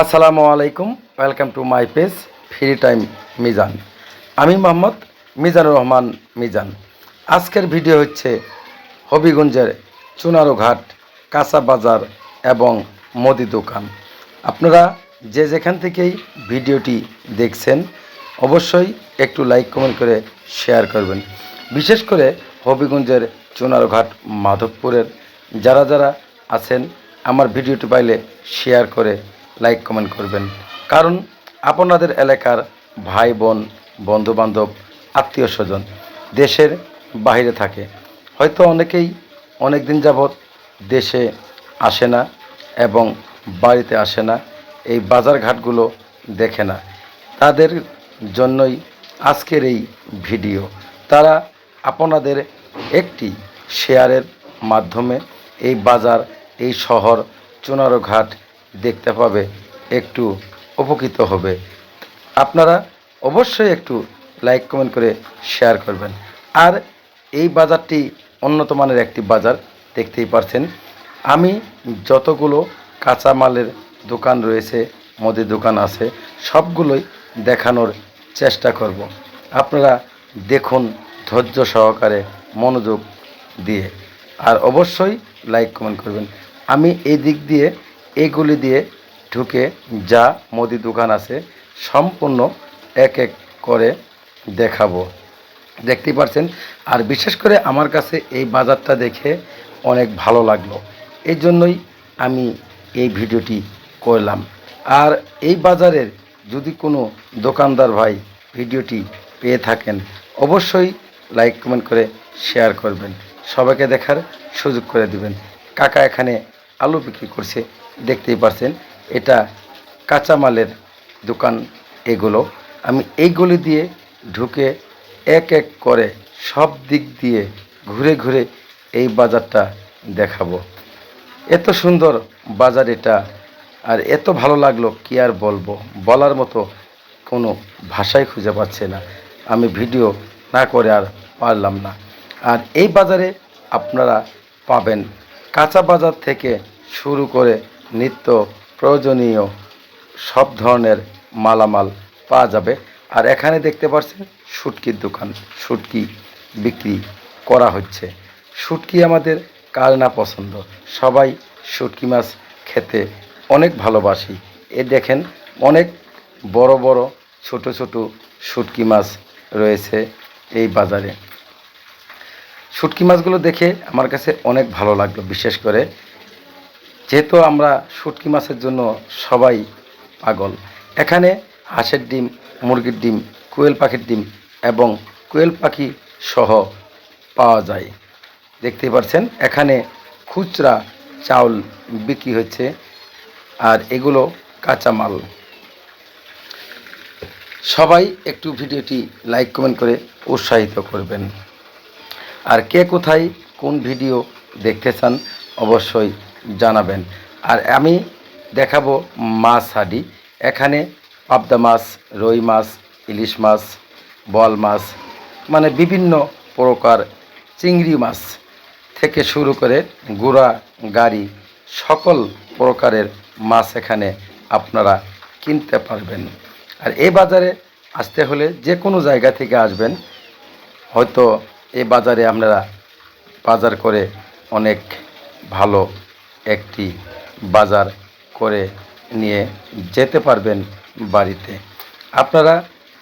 আসসালামু আলাইকুম, welcome to my page, free time Mizan. আমি মোহাম্মদ মিজানুর রহমান মিজান। আজকের ভিডিও হচ্ছে হবিগঞ্জের চুনারো ঘাট কাঁচা বাজার এবং মুদি দোকান। আপনারা যে যেখান থেকেই ভিডিওটি দেখছেন, অবশ্যই একটু লাইক, কমেন্ট করে শেয়ার করবেন। বিশেষ করে হবিগঞ্জের চুনারো ঘাট মাধবপুরের যারা যারা আছেন, আমার ভিডিওটি পাইলে শেয়ার করে লাইক কমেন্ট করবেন। কারণ আপনাদের এলাকার ভাই, বোন, বন্ধুবান্ধব, আত্মীয় স্বজন দেশের বাইরে থাকে। হয়তো অনেকেই অনেক দিন যাবৎ দেশে আসে না এবং বাড়িতে আসে না, এই বাজার ঘাটগুলো দেখে না। তাদের জন্যই আজকের এই ভিডিও। তারা আপনাদের একটি শেয়ারের মাধ্যমে এই বাজার, এই শহর চুনারো ঘাট দেখতে পাবে, একটু উপকৃত হবে। আপনারা অবশ্যই একটু লাইক কমেন্ট করে শেয়ার করবেন। আর এই বাজারটি উন্নত মানের একটি বাজার, দেখতেই পারছেন। আমি যতগুলো কাঁচামালের দোকান রয়েছে, মুদির দোকান আছে, সবগুলোই দেখানোর চেষ্টা করব। আপনারা দেখুন ধৈর্য সহকারে মনোযোগ দিয়ে। আর অবশ্যই লাইক কমেন্ট করবেন। আমি এই দিক দিয়ে এগুলি দিয়ে ঢুকে যা মুদি দোকান আছে, সম্পূর্ণ এক এক করে দেখাবো। দেখতেই পাচ্ছেন? আর বিশেষ করে আমার কাছে এই বাজারটা দেখে অনেক ভালো লাগল। এই জন্যই আমি এই ভিডিওটি করলাম। আর এই বাজারের যদি কোনো দোকানদার ভাই ভিডিওটি পেয়ে থাকেন, অবশ্যই লাইক, কমেন্ট করে শেয়ার করবেন। সবাইকে দেখার সুযোগ করে দিবেন। কাকা এখানে আলু বিক্রি করছে, দেখতেই পারছেন, এটা কাঁচামালের দোকান এগুলো। আমি এইগুলি দিয়ে ঢুকে এক এক করে সব দিক দিয়ে ঘুরে ঘুরে এই বাজারটা দেখাবো। এত সুন্দর বাজার এটা, আর এত ভালো লাগল কি আর বলব? বলার মতো কোনো ভাষাই খুঁজে পাচ্ছে না। আমি ভিডিও না করে আর পারলাম না। আর এই বাজারে আপনারা পাবেন কাঁচা বাজার থেকে শুরু করে নিত্য প্রয়োজনীয় সব ধরনের মালামাল পাওয়া যাবে। আর এখানে দেখতে পাচ্ছেন শুটকির দোকান, শুটকি বিক্রি করা হচ্ছে। শুটকি আমাদের কার না পছন্দ? সবাই শুটকি মাছ খেতে অনেক ভালোবাসি। এ দেখেন অনেক বড় বড় ছোট ছোট শুটকি মাছ রয়েছে এই বাজারে। শুটকি মাছগুলো দেখে আমার কাছে অনেক ভালো লাগল, বিশেষ করে। যেহেতু আমরা শুটকি মাছের জন্য সবাই পাগল, এখানে হাঁসের ডিম, মুরগির ডিম, কোয়েল পাখির ডিম এবং কোয়েল পাখি সহ পাওয়া যায়। দেখতেই পাচ্ছেন এখানে খুচরা চাউল বিক্রি হচ্ছে আর এগুলো কাঁচামাল। সবাই একটু ভিডিওটি লাইক, কমেন্ট করে উৎসাহিত করবেন। আর কে কোথায় কোন ভিডিও দেখতে চান অবশ্যই জানাবেন। আর আমি দেখাবো মাছ হাডি। এখানে পাবদা মাছ, রুই মাছ, ইলিশ মাছ, বল মাছ মানে বিভিন্ন প্রকার চিংড়ি মাছ থেকে শুরু করে গুড়া, গাড়ি, সকল প্রকারের মাছ এখানে আপনারা কিনতে পারবেন। আর এই বাজারে আসতে হলে যে কোনো জায়গা থেকে আসবেন। হয়তো এই বাজারে আপনারা বাজার করে অনেক ভালো একটি বাজার করে নিয়ে যেতে পারবেন বাড়িতে। আপনারা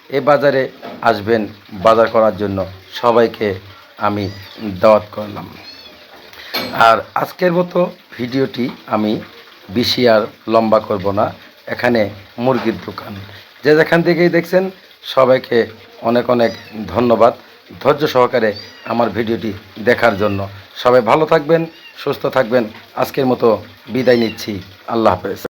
এ বাজারে আসবেন, বাজার করার জন্য সবাইকে আমি দাওয়াত করলাম। আর আজকের মতো ভিডিওটি আমি বেশি আর লম্বা করব না, এখানে মুরগির দোকান। যে যেখান থেকেই দেখছেন, সবাইকে অনেক অনেক ধন্যবাদ। ধৈর্য সহকারে আমার ভিডিওটি দেখার জন্য। সবাই ভালো থাকবেন, সুস্থ থাকবেন। আজকের মতো বিদায় নিচ্ছি। আল্লাহ হাফেজ।